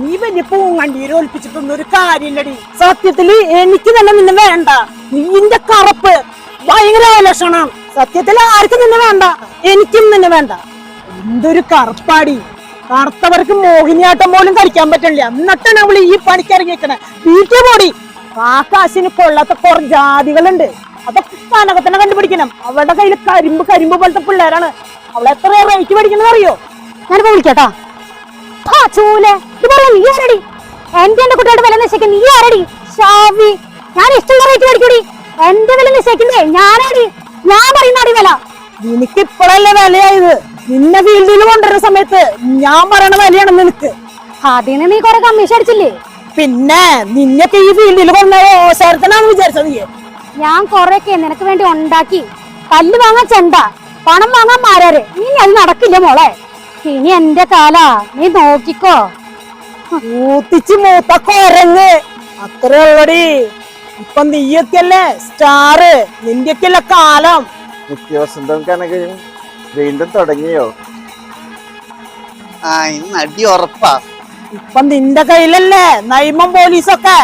നീ വലിയ പൂങ്ങണ്ടീര് ഒലിപ്പിച്ചിട്ടൊന്നും ഒരു കാര്യമില്ലടി. സത്യത്തിൽ എനിക്ക് തന്നെ നിന്നെ വേണ്ട. നിന്റെ കറുപ്പ് ഭയങ്കര ലക്ഷണം സത്യത്തിൽ ആർക്കും നിന്നെ വേണ്ട. എനിക്കും നിന്നെ വേണ്ട. എന്തൊരു കറുപ്പാടി. കറുത്തവർക്ക് മോഹിനിയാട്ടം പോലും കഴിക്കാൻ പറ്റില്ല. എന്നിട്ടാണ് അവൾ ഈ പണിക്ക് ഇറങ്ങിയേക്കണേ. വീട്ടിൽ പോടി. കാക്കാശിന് കാശിന് കൊള്ളാത്ത കുറെ ജാതികളുണ്ട്. അതൊക്കെ കനകത്തിനെ കണ്ടുപിടിക്കണം. അവളുടെ കയ്യിൽ കരിമ്പ് കരിമ്പ് പോലത്തെ പിള്ളേരാണ്. അവളെത്ര റേറ്റ് പഠിക്കണമെന്ന് അറിയോ ഞാനിപ്പോ വിളിക്കാട്ടോ. ആ ചൂലെ. ഇത് പറയാ നീ ആരടി? എന്റെ എന്റെ കുട്ടികളുടെ വില നിശ്ചയിക്കാൻ നീ ആരടി? ഷാവി ഞാൻ ഇഷ്ടമുള്ള റേറ്റ് മേടിക്കൂടി. എന്റെ വില നിശ്ചയിക്കുന്നേ ഞാനാടി. ഞാൻ പറയുന്ന അടി വില. നിനക്ക് ഇപ്പോഴല്ലേ വിലയായത്? നിന്നെ ഫീൽഡിൽ കൊണ്ടുവരുന്ന സമയത്ത് ഞാൻ പറയണ വിലയാണ് നിനക്ക്. അതിന് നീ കൊറേ കമ്മീഷൻ അടിച്ചില്ലേ? പിന്നെ നിന്നൊക്കെ ഈ ഫീൽഡിൽ കൊണ്ടുവന്ന ഓശാരത്തിനാണ് വിചാരിച്ചത് നീ? ഞാൻ കൊറേക്ക് നിനക്ക് വേണ്ടി ഉണ്ടാക്കി. കല്ല് വാങ്ങാൻ ചെണ്ട പണം വാങ്ങാൻ മാരാര്. നീ അത് നടക്കില്ല മോളെ. ഇനി എന്റെ കാലാ. നീ നോക്കിക്കോ. മൂത്തിച്ച് മൂത്ത കൊരങ്ങ് അത്രേ ഉള്ളടി. ഇപ്പൊ നീയൊക്കെയല്ലേ സ്റ്റാറ്? നിന്റെയൊക്കെയല്ല കാലം. നിത്യവസന്തം കനകയും വീണ്ടും തുടങ്ങിയോ? ആ ഇന്ന് അടി ഉറപ്പാ. ഇപ്പൊ നിന്റെ കയ്യിലല്ലേ നൈമം പോലീസൊക്കെ?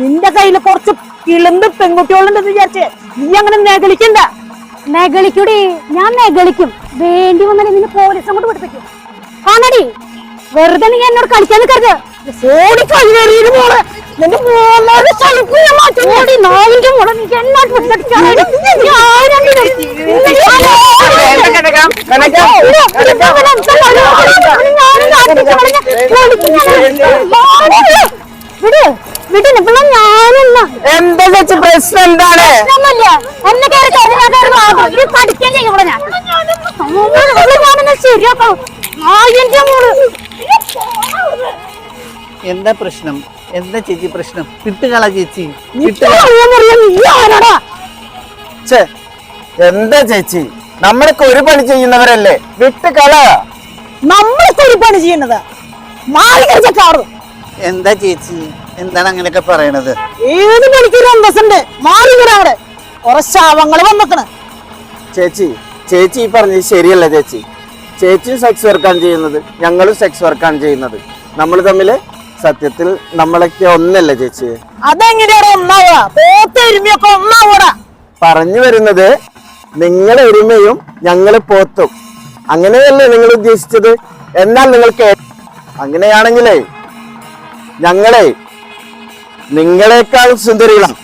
നിന്റെ കയ്യിൽ കുറച്ച് കിളുമ്പ് പെൺകുട്ടികളുണ്ടെന്ന് വിചാരിച്ച് നീ അങ്ങനെ നെഗളിക്കണ്ട. നെഗളിക്കൂടി. ഞാൻ നെഗളിക്കും. വേണ്ടി വന്നാൽ നിന്നെ പോലീസ് അങ്ങോട്ട് പഠിപ്പിക്കും കാണടി വെറുതെ നീ എന്നോട് കളിക്കാൻ നിൽക്കരുത് എന്താ വെച്ച് പ്രശ്നം എന്താണ് എന്നെ കയറി കയറി പഠിക്കാൻ ചെയ്യും ഇവിടെ ഞാൻ ശരിയാക്കാം എന്താ പ്രശ്നം? എന്താ ചേച്ചി പ്രശ്നം? കിട്ടുകള ചേച്ചി. എന്താ ചേച്ചി? നമ്മളൊക്കെ ഒരു പണി ചെയ്യുന്നവരല്ലേ? വിട്ട് കള നമ്മളൊക്കെ ഒരു പണി ചെയ്യുന്നത്. എന്താ ചേച്ചി? എന്താണ് അങ്ങനെയൊക്കെ പറയണത്? ഏത് പണിക്കൊരു അന്തസ്സുണ്ട്? മാറി വന്നിക്കണ്. ചേച്ചി ചേച്ചി ഈ പറഞ്ഞത് ശരിയല്ല ചേച്ചി. ചേച്ചിയും സെക്സ് വർക്കാണ് ചെയ്യുന്നത്. ഞങ്ങളും സെക്സ് വർക്കാണ് ചെയ്യുന്നത്. നമ്മൾ തമ്മിൽ സത്യത്തിൽ നമ്മളൊക്കെ ഒന്നല്ലേ ചേച്ചി? അതെങ്ങനെയാണ് ഒന്നാവുക? പോത്ത എരുമിയൊക്കെ ഒന്നാവൂടാ പറഞ്ഞു വരുന്നത് നിങ്ങളെ എരുമയും ഞങ്ങൾ പോത്തും. അങ്ങനെയല്ലേ നിങ്ങൾ ഉദ്ദേശിച്ചത്? എന്നാൽ നിങ്ങൾ കേ അങ്ങനെയാണെങ്കിലേ ഞങ്ങളെ നിങ്ങളെക്കാൾ സുന്ദരികളാണ്.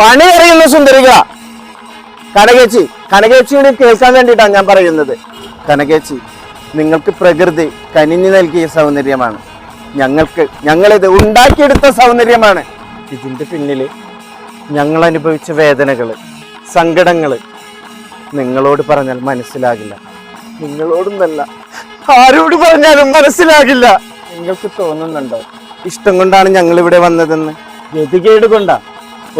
പണി അറിയുന്ന സുന്ദരികളാ. കനകേച്ചി കനകേച്ചിയോട് കേൾക്കാൻ വേണ്ടിയിട്ടാണ് ഞാൻ പറയുന്നത്. കനകേച്ചി നിങ്ങൾക്ക് പ്രകൃതി കനിഞ്ഞു നൽകിയ സൗന്ദര്യമാണ്. ഞങ്ങൾക്ക് ഞങ്ങളിത് ഉണ്ടാക്കിയെടുത്ത സൗന്ദര്യമാണ്. ഇതിന്റെ പിന്നിൽ ഞങ്ങൾ അനുഭവിച്ച വേദനകൾ സങ്കടങ്ങൾ നിങ്ങളോട് പറഞ്ഞാൽ മനസ്സിലാകില്ല. നിങ്ങളോടൊന്നല്ല ആരോട് പറഞ്ഞാലും മനസ്സിലാകില്ല. നിങ്ങൾക്ക് തോന്നുന്നുണ്ടോ? ഇഷ്ടം കൊണ്ടാണ് ഞങ്ങൾ ഇവിടെ വന്നതെന്ന്? ഗതികേട് കൊണ്ടാ?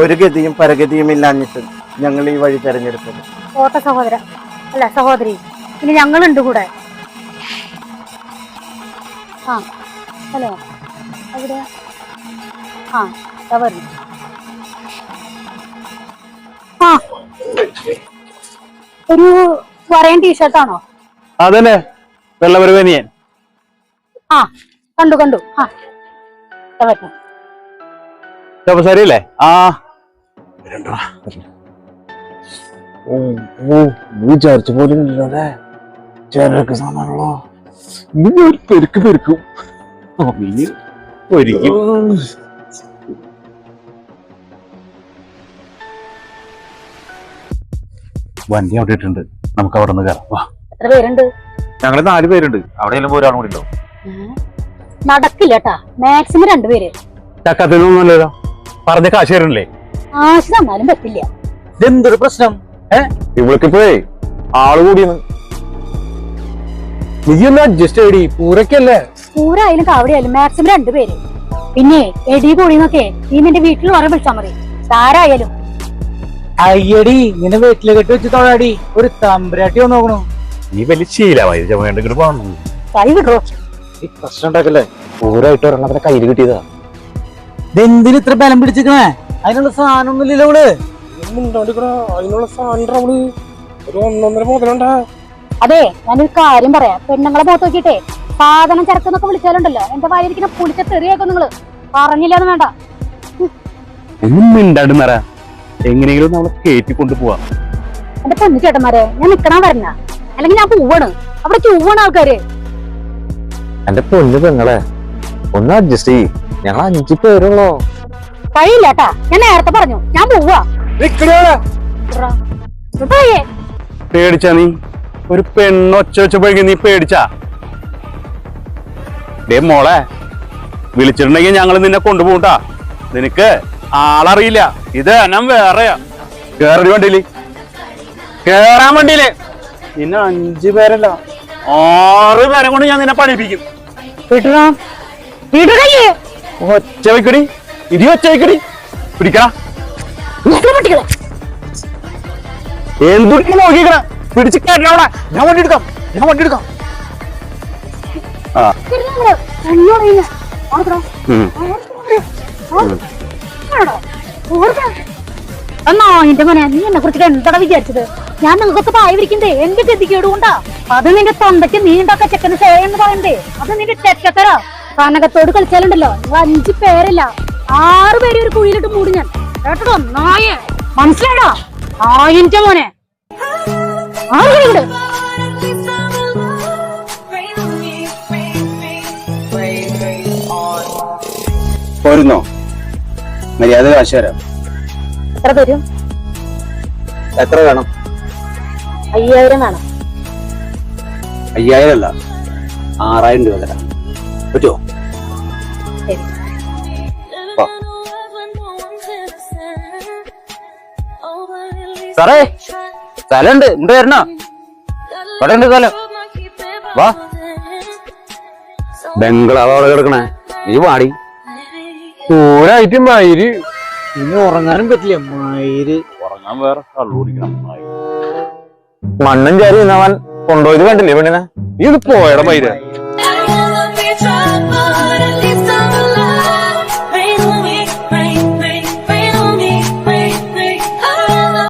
ഒരു ഗതിയും പരഗതിയും ഇല്ലാഞ്ഞിട്ട് ഞങ്ങൾ ഈ വഴി തെരഞ്ഞെടുത്തത്. ഓട്ട സഹോദര അല്ല സഹോദരി. ഇനി ഞങ്ങളുണ്ട് കൂടെ. ആ ഹലോ. എവിടെയാ ആ വരുന്നു. ആ ഒരു വരയൻ ടീഷർട്ടാണോ അതന്നെ. വെള്ളപരിവനിയൻ ആ കണ്ടു കണ്ടു. ആ ശരിയല്ലേ ആ. ഓ ഓ നീ വിചാരിച്ച പോലെ ഇല്ലല്ലേ ചേരൊക്കെ സാധനമുള്ളോ ഇനി ഒരു പെരുക്ക് പെരുക്കും. ഇനി ഒരിക്കും വണ്ടി അവിടെ ഇട്ടുണ്ട് നമുക്ക് അവിടെ നിന്ന് കയറാം. വാ. എത്ര പേരുണ്ട്? ഞങ്ങൾ നാല് പേരുണ്ട്. അവിടെ എല്ലാം ഒരാളും കൂടി ഉണ്ടാവും. ഏ? നടക്കില്ല കേട്ടാ മാക്സിമം രണ്ടുപേര് ചക്കത്തിനൊന്നുമല്ലല്ലോ പറഞ്ഞ കാശ് തരണില്ലേ ആശ തന്നാലും പറ്റില്ല. ഇതെന്തൊരു പ്രശ്നം? ഏ? ഇവൾക്കിപ്പോഴേ ആൾ കൂടിയെന്ന് നീ ഒന്ന് അഡ്ജസ്റ്റ് ചെയ്യടി. പൂരക്കല്ലേ? പൂരായാലും കാവടിയായാലും മാക്സിമം രണ്ടുപേര് പിന്നെ എടി പൊടിന്നൊക്കെ നീ നിന്റെ വീട്ടിൽ വരെ വിളിച്ചാൽ മതി. ആരായാലും. അയ്യടി നിന്നെ വീട്ടിലെ കെട്ടി വെച്ച് തൊഴാടി. ഒരു തമ്പരാട്ടി വന്ന് നോക്കണു. നീ വലിയ ശീലമായി വേണ്ടെങ്കിൽ പോകണം കൈ വിടോ ഈ പ്രശ്നം ഉണ്ടാക്കല്ലേ? പൂരായിട്ട് ഒരെണ്ണത്തിനെ കയ്യിൽ കിട്ടിയതാ. ഇതെന്തിന് ഇത്ര ബലം പിടിച്ചിരിക്കണേ? അതിനുള്ള സാധനം ഒന്നുമില്ലല്ലോ അവൾ അതിനുള്ള സാധനം ഒരു ഒന്നൊന്നര മുതലുണ്ടാ. അതെ ഞാനൊരു കാര്യം പറയാം. പെണ്ണുങ്ങളെ മുഖത്ത് നോക്കിയിട്ടേ സാധനം ചരക്കെന്നൊക്കെ വിളിച്ചാലുണ്ടല്ലോ. എന്റെ വായിരിക്കുന്ന പുളിച്ച തെറിയാക്കും നിങ്ങൾ പറഞ്ഞില്ലെന്ന് വേണ്ട. മിണ്ടാടുന്നറ എങ്ങനെയെങ്കിലും നമ്മളെ കയറ്റി കൊണ്ടുപോവാ. എന്റെ പൊന്നു ചേട്ടന്മാരെ ഞാൻ നിക്കണ വരണ അല്ലെങ്കിൽ ഞാൻ പോവാണ്. അവിടെ ചൂവാണ് ആൾക്കാര്. എന്റെ പൊന്നു പെങ്ങളെ ഒന്ന് അഡ്ജസ്റ്റ് ചെയ്യ്. ഞങ്ങൾ അഞ്ചു പേരുള്ളോ? കഴിയില്ല കേട്ടാ. ഞാൻ നേരത്തെ പറഞ്ഞു. ഞാൻ പോവാ. പേടിച്ചാ നീ? ഒരു പെണ്ണൊച്ച വെച്ചപ്പോഴേക്കും നീ പേടിച്ചാ? ഡേ മോളെ വിളിച്ചിട്ടുണ്ടെങ്കിൽ ഞങ്ങൾ നിന്നെ കൊണ്ടുപോകട്ടാ. നിനക്ക് ആളറിയില്ല. ഇത് അനം വേറെയാ കേറി വണ്ടിയിൽ. കേറാൻ വണ്ടിയിൽ. നിന്നെ അഞ്ചു പേരല്ല ആറ് പേരെ കൊണ്ട് ഞാൻ നിന്നെ പഠിപ്പിക്കും. ഒച്ച വയ്ക്കടി ഇതി ഒച്ച വയ്ക്കടി പിടിക്കണ. എന്തും നോക്കിക്കണ പിടിച്ച് കയറ്റവിടെ ഞാൻ വണ്ടി എടുക്കാം. ഞാൻ വണ്ടി എടുക്കാം. എന്നാ എന്റെ മോനെ നീ എന്നെ കുറിച്ചിട്ട് എന്താടാ വിചാരിച്ചത്? ഞാൻ നിങ്ങൾക്ക് പായ വിരിക്കണ്ടേ? എന്റെ ഗതികേട് കൊണ്ടാ അത് നിന്റെ തൊണ്ടയ്ക്ക് നീണ്ടൊക്കെ ചെക്കന് എന്ന് പറയണ്ടേ? അത് നിന്റെ ചെറ്റത്തര കനകത്തോട് കളിച്ചാലുണ്ടല്ലോ നിങ്ങൾ അഞ്ചു പേരല്ല. ആറ് പേരെ ഒരു കുഴിയിലിട്ട് മൂടി ഞാൻ. കേട്ടോ നായ. ആ ആയിന്റെ മോനെ. പോരുന്നോ? മര്യാദ കാശ് തരാം. എത്ര തരും? എത്ര വേണം? അയ്യായിരം വേണം. അയ്യായിരം അല്ല ആറായിരം രൂപ തരാം. പറ്റുമോ സാറേ സ്ഥലമുണ്ട്. ഇങ്ങോട്ട് വരണോ? ഇവിടെ ഉണ്ട് സ്ഥലം? വാ. ബംഗ്ലാവ് അവിടെ കിടക്കണേ. നീ വാടി. ദൂരായിട്ട് മയിൽ ഇനി ഉറങ്ങാനും പറ്റില്ല. മയിൽ ഉറങ്ങാൻ വേറെ കള്ളുപിടിക്കണം മണ്ണും ചാരി അവൻ കൊണ്ടുപോയത് കണ്ടില്ലേ പെണ്ണിനെ? നീ ഇത് പോയടാ മയിൽ